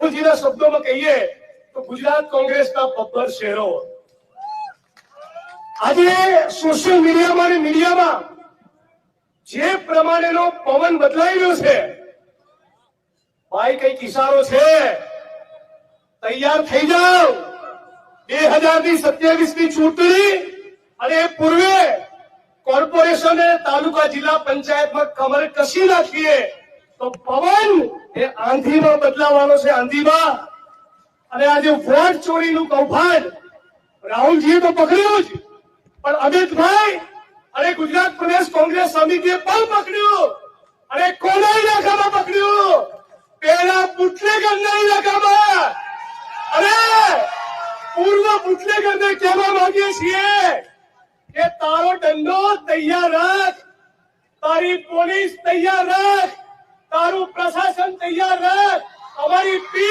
રાહુલજીના શબ્દોમાં કહીએ તો ગુજરાત કોંગ્રેસના પબ્બર શેરો. આજે સોશિયલ મીડિયામાં અને મીડિયામાં જે પ્રમાણેનો પવન બદલાઈ રહ્યો છે, ભાઈ કંઈક ઇશારો છે. તૈયાર થઈ જાઓ. બે હજારની સત્યાવીસની ચૂંટણી અને પૂર્વે કોર્પોરેશન તાલુકા જિલ્લા પંચાયતમાં કમર કસી નાખીએ. તો પવન એ આંધીમાં બદલાવાનો છે, આંધીમાં. અને આજે વોટ ચોરીનું કૌભાંડ, રાહુલજીએ તો પકડ્યું જ. પણ અમિતભાઈ અને ગુજરાત પ્રદેશ કોંગ્રેસ સમિતિએ પણ પકડ્યું. અને કોના ઇલાકામાં પકડ્યું? પેલા બુટલેગરના ઇલાકામાં. અરે પૂર્વ બુટલેગરને કહેવા માંગીએ છીએ કે તારો દંડો તૈયાર રાખ. તારી પોલીસ તૈયાર રાખ. તારું પ્રશાસન તૈયાર રાખ. અમારી પીઠ